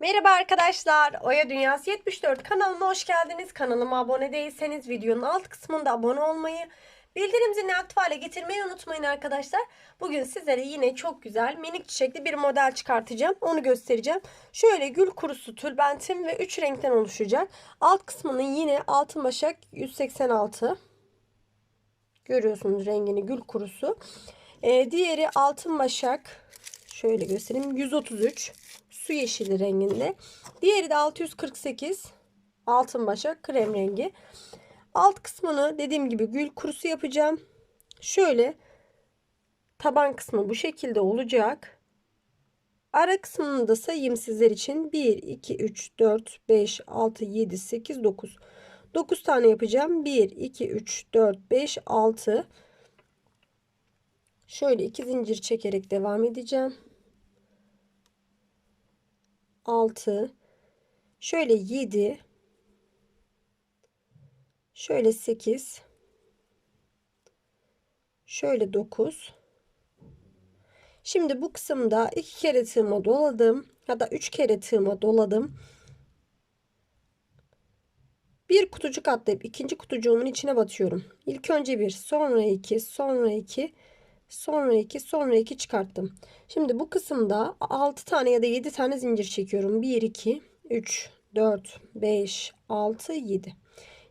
Merhaba arkadaşlar. Oya Dünyası 74 kanalıma hoş geldiniz. Kanalıma abone değilseniz videonun alt kısmında abone olmayı, bildirim zilini aktif hale getirmeyi unutmayın arkadaşlar. Bugün sizlere yine çok güzel minik çiçekli bir model çıkartacağım. Onu göstereceğim. Şöyle gül kurusu tülbentim ve 3 renkten oluşacak. Alt kısmının yine altın başak 186. Görüyorsunuz rengini gül kurusu. Ee, diğeri altın başak. Şöyle göstereyim. 133 su yeşili renginde. Diğeri de 648 altın başak krem rengi. Alt kısmını dediğim gibi gül kurusu yapacağım. Şöyle taban kısmı bu şekilde olacak. Ara kısmını da sayayım sizler için. 1, 2, 3, 4, 5, 6, 7, 8, 9. 9 tane yapacağım. 1, 2, 3, 4, 5, 6. Şöyle iki zincir çekerek devam edeceğim. 6 şöyle 7 şöyle 8 şöyle 9 şimdi bu kısımda iki kere tığıma doladım ya üç kere tığıma doladım. Bir kutucuk atlayıp ikinci kutucuğumun içine batıyorum. İlk önce bir sonra iki sonra iki Sonra 2, sonra 2 çıkarttım. Şimdi bu kısımda 6 tane ya da 7 tane zincir çekiyorum. 1, 2, 3, 4, 5, 6, 7.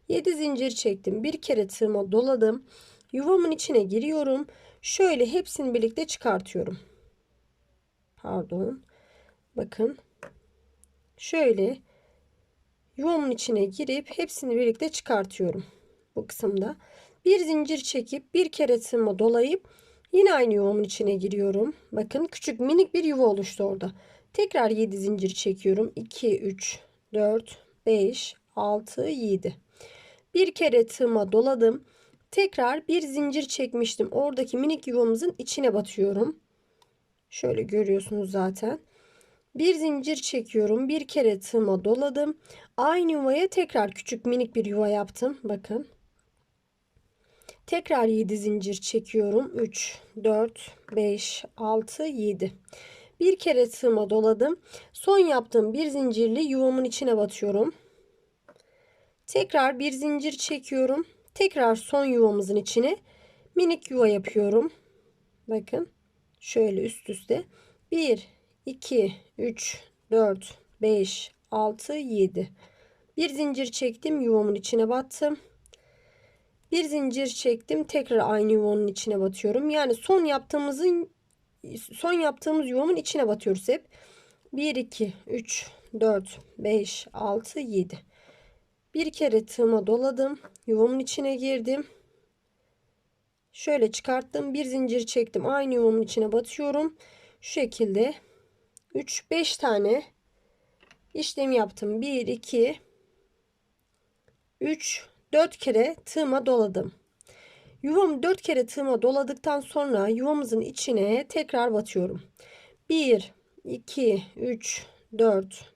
7 zincir çektim. Bir kere tığıma doladım. Yuvamın içine giriyorum. Şöyle hepsini birlikte çıkartıyorum. Pardon. Bakın. Şöyle yuvamın içine girip hepsini birlikte çıkartıyorum. Bu kısımda. Bir zincir çekip bir kere tığıma dolayıp Yine aynı yuvamın içine giriyorum. Bakın küçük minik bir yuva oluştu orada. Tekrar 7 zincir çekiyorum. 2, 3, 4, 5, 6, 7. Bir kere tığıma doladım. Tekrar bir zincir çekmiştim. Oradaki minik yuvamızın içine batıyorum. Şöyle görüyorsunuz zaten. Bir zincir çekiyorum. Bir kere tığıma doladım. Aynı yuvaya tekrar küçük minik bir yuva yaptım. Bakın. Tekrar 7 zincir çekiyorum. 3, 4, 5, 6, 7. Bir kere tığıma doladım. Son yaptığım bir zincirli yuvamın içine batıyorum. Tekrar bir zincir çekiyorum. Tekrar son yuvamızın içine minik yuva yapıyorum. Bakın şöyle üst üste. 1, 2, 3, 4, 5, 6, 7. Bir zincir çektim yuvamın içine battım. Bir zincir çektim. Tekrar aynı yuvanın içine batıyorum. Yani son yaptığımızın son yaptığımız yuvamın içine batıyoruz hep. 1 2 3 4 5 6 7. Bir kere tığıma doladım. Yuvamın içine girdim. Şöyle çıkarttım. Bir zincir çektim. Aynı yuvamın içine batıyorum. Şu şekilde 3 5 tane işlem yaptım. 1 2 3 4 kere tığıma doladım. Yuvamı 4 kere tığıma doladıktan sonra yuvamızın içine tekrar batıyorum. 1, 2, 3, 4,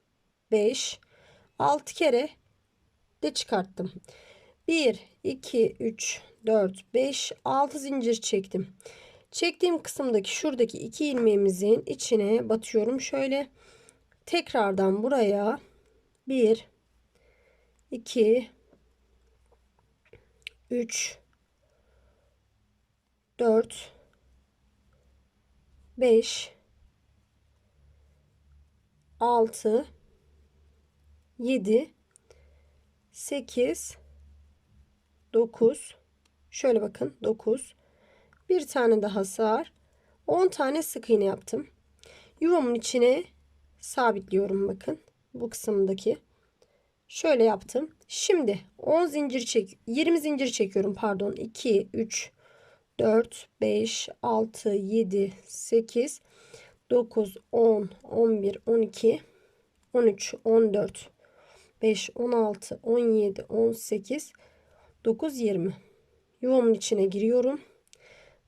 5, 6 kere de çıkarttım. 1, 2, 3, 4, 5, 6 zincir çektim. Çektiğim kısımdaki şuradaki iki ilmeğimizin içine batıyorum. Şöyle tekrardan buraya 1, 2, 3 4 5 6 7 8 9 şöyle bakın 9 bir tane daha sığar 10 tane sık iğne yaptım. Yuvamın içine sabitliyorum bakın bu kısımdaki Şöyle yaptım. Şimdi 10 zincir çek 20 zincir çekiyorum pardon. 2 3 4 5 6 7 8 9 10 11 12 13 14 5 16 17 18 9 20 yuvamın içine giriyorum.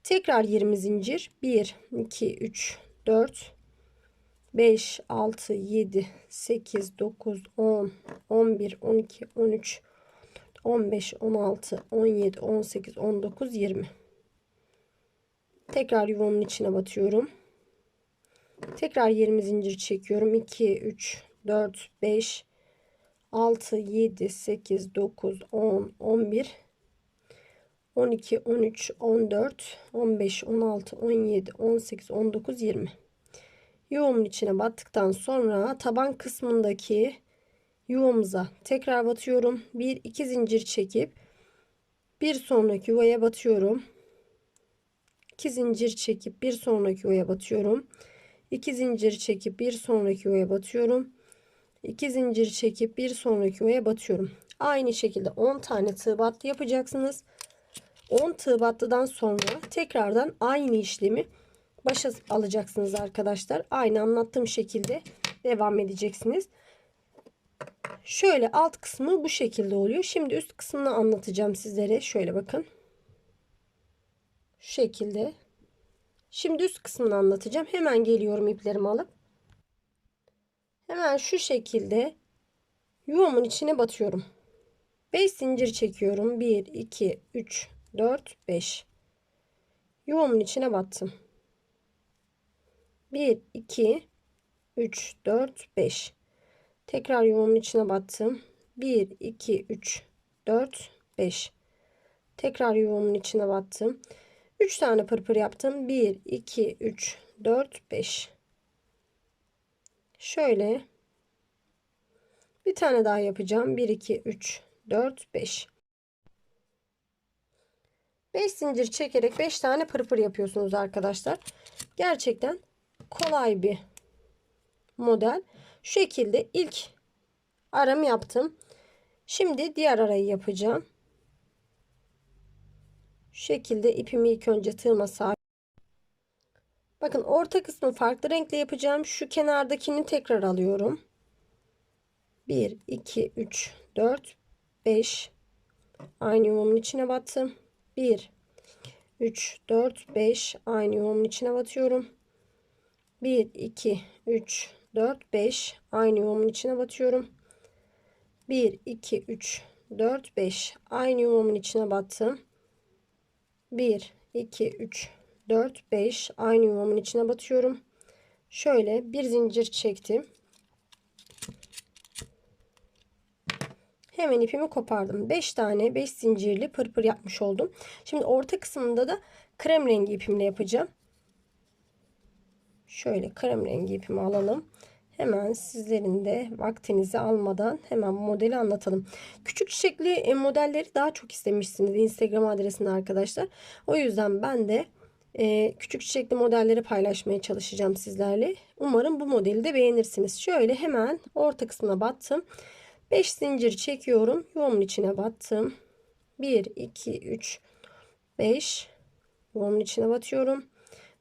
Tekrar 20 zincir 1 2 3 4 5, 6, 7, 8, 9, 10, 11, 12, 13, 15, 16, 17, 18, 19, 20. Tekrar yuvamın içine batıyorum. Tekrar 20 zincir çekiyorum. 2, 3, 4, 5, 6, 7, 8, 9, 10, 11, 12, 13, 14, 15, 16, 17, 18, 19, 20. Yuvamın içine battıktan sonra taban kısmındaki yuvamıza tekrar batıyorum. Bir iki zincir çekip bir sonraki yuvaya batıyorum. 2 zincir çekip bir sonraki yuvaya batıyorum. 2 zincir çekip bir sonraki yuvaya batıyorum. 2 zincir çekip bir sonraki yuvaya batıyorum. Aynı şekilde 10 tane tığ battı yapacaksınız. 10 tığ battıdan sonra tekrardan aynı işlemi başa alacaksınız arkadaşlar. Aynı anlattığım şekilde devam edeceksiniz. Şöyle alt kısmı bu şekilde oluyor. Şimdi üst kısmını anlatacağım sizlere. Şöyle bakın. Şu şekilde. Şimdi üst kısmını anlatacağım. Hemen geliyorum iplerimi alıp. Hemen şu şekilde yuvamın içine batıyorum. 5 zincir çekiyorum. 1, 2, 3, 4, 5. Yuvamın içine battım. 1, 2, 3, 4, 5. Tekrar yuvamın içine battım. 1, 2, 3, 4, 5. Tekrar yuvamın içine battım. 3 tane pırpır yaptım. 1, 2, 3, 4, 5. Şöyle bir tane daha yapacağım. 1, 2, 3, 4, 5. 5 zincir çekerek 5 tane pırpır yapıyorsunuz arkadaşlar. Gerçekten kolay bir model. Şu şekilde ilk aramı yaptım. Şimdi diğer arayı yapacağım. Şu şekilde ipimi ilk önce tığıma sabit. Bakın orta kısmı farklı renkle yapacağım. Şu kenardakini tekrar alıyorum. 1, 2, 3, 4, 5. Aynı yuvamın içine battım. 1, 3, 4, 5. Aynı yuvamın içine batıyorum. 1, 2, 3, 4, 5. Aynı yuvamın içine batıyorum. 1, 2, 3, 4, 5. Aynı yuvamın içine battım. 1, 2, 3, 4, 5. Aynı yuvamın içine batıyorum. Şöyle bir zincir çektim. Hemen ipimi kopardım. 5 tane 5 zincirli pırpır yapmış oldum. Şimdi orta kısmında da krem rengi ipimle yapacağım. Şöyle krem rengi ipimi alalım. Hemen sizlerin de vaktinizi almadan hemen modeli anlatalım. Küçük çiçekli e, modelleri daha çok istemişsiniz Instagram adresinde arkadaşlar. O yüzden ben de e, küçük çiçekli modelleri paylaşmaya çalışacağım sizlerle. Umarım bu modeli de beğenirsiniz. Şöyle hemen orta kısmına battım. 5 zincir çekiyorum. Yuvamın içine battım. 1, 2, 3, 5. Yuvamın içine batıyorum.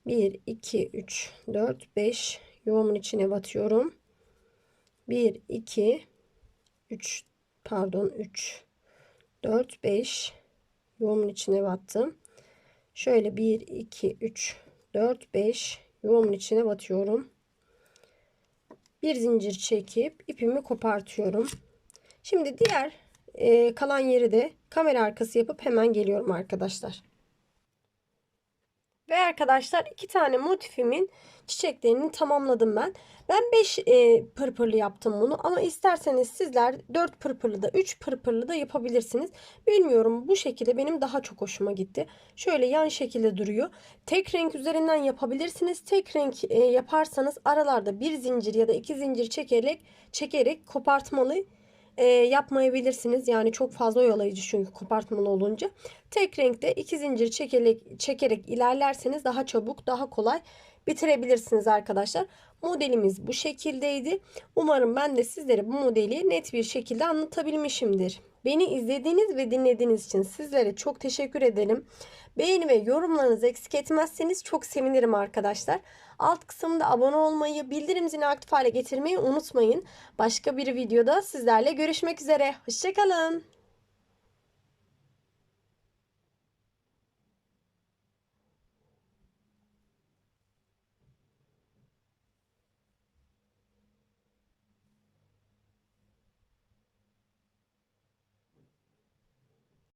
1, 2, 3, 4, 5 yuvamın içine batıyorum. 1 2 3 pardon 3 4 5 yuvamın içine battım. Şöyle 1 2 3 4 5 yuvamın içine batıyorum. Bir zincir çekip ipimi kopartıyorum. Şimdi diğer e, kalan yeri de kamera arkası yapıp hemen geliyorum arkadaşlar. Ve arkadaşlar iki tane motifimin çiçeklerini tamamladım ben. Ben 5 e, pırpırlı yaptım bunu ama isterseniz sizler 4 pırpırlı da 3 pırpırlı da yapabilirsiniz. Bilmiyorum bu şekilde benim daha çok hoşuma gitti. Şöyle yan şekilde duruyor. Tek renk üzerinden yapabilirsiniz. Tek renk e, yaparsanız aralarda bir zincir ya da iki zincir çekerek çekerek kopartmalı e, yapmayabilirsiniz. Yani çok fazla oyalayıcı çünkü kopartmalı olunca. Tek renkte iki zincir çekerek, çekerek ilerlerseniz daha çabuk daha kolay bitirebilirsiniz arkadaşlar. Modelimiz bu şekildeydi. Umarım ben de sizlere bu modeli net bir şekilde anlatabilmişimdir. Beni izlediğiniz ve dinlediğiniz için sizlere çok teşekkür ederim. Beğeni ve yorumlarınızı eksik etmezseniz çok sevinirim arkadaşlar. Alt kısımda abone olmayı, bildirim zilini aktif hale getirmeyi unutmayın. Başka bir videoda sizlerle görüşmek üzere. Hoşçakalın.